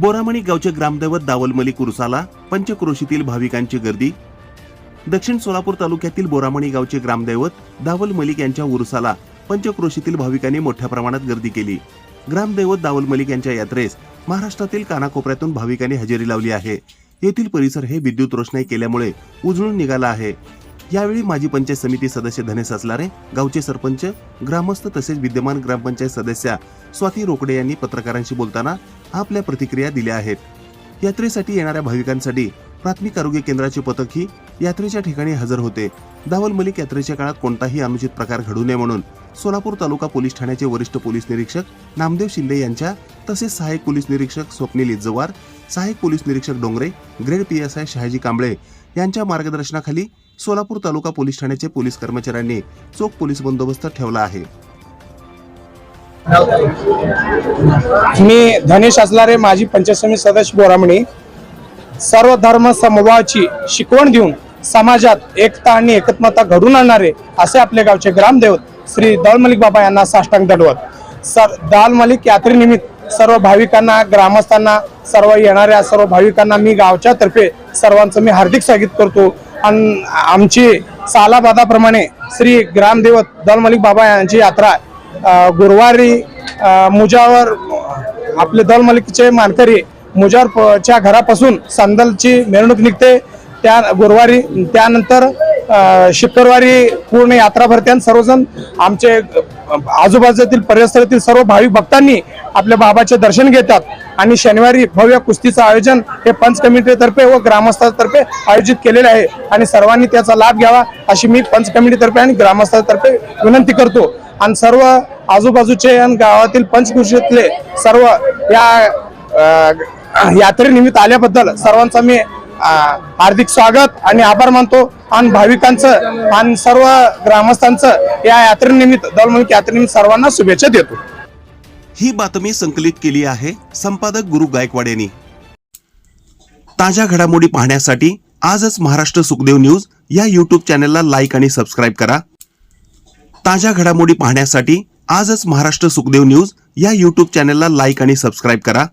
बोरामणी गावचे ग्रामदैवत दावलमली कुरसाला उरुसाला पंचक्रोशीतील भाविकांची गर्दी. दक्षिण सोलापूर तालुक्यातील बोरामणी गावचे ग्रामदैवत दावल मलिक यांच्या उरुसाला पंचक्रोशीतील भाविकांनी मोठ्या प्रमाणात गर्दी केली. ग्रामदैवत दावल मलिक यांच्या यात्रेस महाराष्ट्रातील कानाकोपऱ्यातून भाविकांनी हजेरी लावली आहे. येथील परिसर हे विद्युत रोषणाई केल्यामुळे उजळून निघाला आहे. यावेळी माजी पंचायत समिती सदस्य धनेश असलारे गावचे सरपंच ग्रामस्थ तसेच विद्यमान ग्रामपंचायत सदस्या स्वाती रोकडे यांनी पत्रकारांशी बोलताना आपल्या प्रतिक्रिया दिल्या आहेत. यात्रेसाठी येणाऱ्या भाविकांसाठी प्राथमिक आरोग्य केंद्राचे पथकही यात्रेच्या ठिकाणी हजर होते. दावल मलिक यात्रेच्या काळात कोणताही अनुचित प्रकार घडू नये म्हणून सोलापूर तालुका पोलीस ठाण्याचे वरिष्ठ पोलीस निरीक्षक नामदेव शिंदे यांच्या तसेच सहाय्यक पोलीस निरीक्षक स्वप्नील इज्जवार सहाय्यक पोलीस निरीक्षक Dongre grade P S I Shahaji Kamble यांच्या मार्गदर्शनाखाली सोलापूर तालुका पोलीस ठाण्याचे पोलीस कर्मचाऱ्यांनी चोख पोलीस बंदोबस्त ठेवला आहे. मी धनेश असणारे माजी पंचायत सदस्य बोरामणी. सर्व धर्म समभावाची शिकवण देऊन समाजात एकता आणि एकत्मता घडून आणणारे असे आपले गावचे ग्रामदेवत श्री दलमलिक बाबा यांना साष्टांग दडवत सर दाल मलिक यात्रेनिमित्त सर्व भाविकांना ग्रामस्थांना सर्व येणाऱ्या सर्व भाविकांना मी गावच्या तर्फे सर्वांचं मी हार्दिक स्वागत करतो. आणि आमची सालाबादाप्रमाणे श्री ग्रामदेवत दलमलिक बाबा यांची यात्रा गुरुवारी मुजावर आपले दल मलिकचे मानकरी मुजावर घरापासून सांदलची मिरवणूक निघते. त्या गुरुवारी त्यानंतर शुक्रवारी पूर्ण यात्रा भरते आणि सर्वजण आमचे आजूबाजूतील परिसरातील सर्व भाविक भक्तांनी आपल्या बाबाचे दर्शन घेतात. आणि शनिवारी भव्य कुस्तीचं आयोजन हे पंच कमिटीतर्फे व ग्रामस्थातर्फे आयोजित केलेले आहे. आणि सर्वांनी त्याचा लाभ घ्यावा अशी मी पंच कमिटीतर्फे आणि ग्रामस्थातर्फे विनंती करतो. आणि सर्व आजूबाजूचे आणि गावातील पंचकृषीतले सर्व या यात्रेनिमित्त आल्याबद्दल सर्वांचा मी हार्दिक स्वागत आणि आभार मानतो. आणि भाविकांचं आणि सर्व ग्रामस्थांचं या यात्रेनिमित्त दलमुख यात्रेनिमित्त सर्वांना शुभेच्छा देतो. ही बातमी संकलित केली आहे संपादक गुरु गायकवाड यांनी. ताज्या घडामोडी पाहण्यासाठी आजच महाराष्ट्र सुखदेव न्यूज या यूट्यूब चॅनलला लाईक आणि सबस्क्राईब करा. ताज्या घडामोडी पाहण्यासाठी आजच महाराष्ट्र सुखदेव न्यूज या यूट्यूब चॅनलला लाईक आणि सबस्क्राईब करा.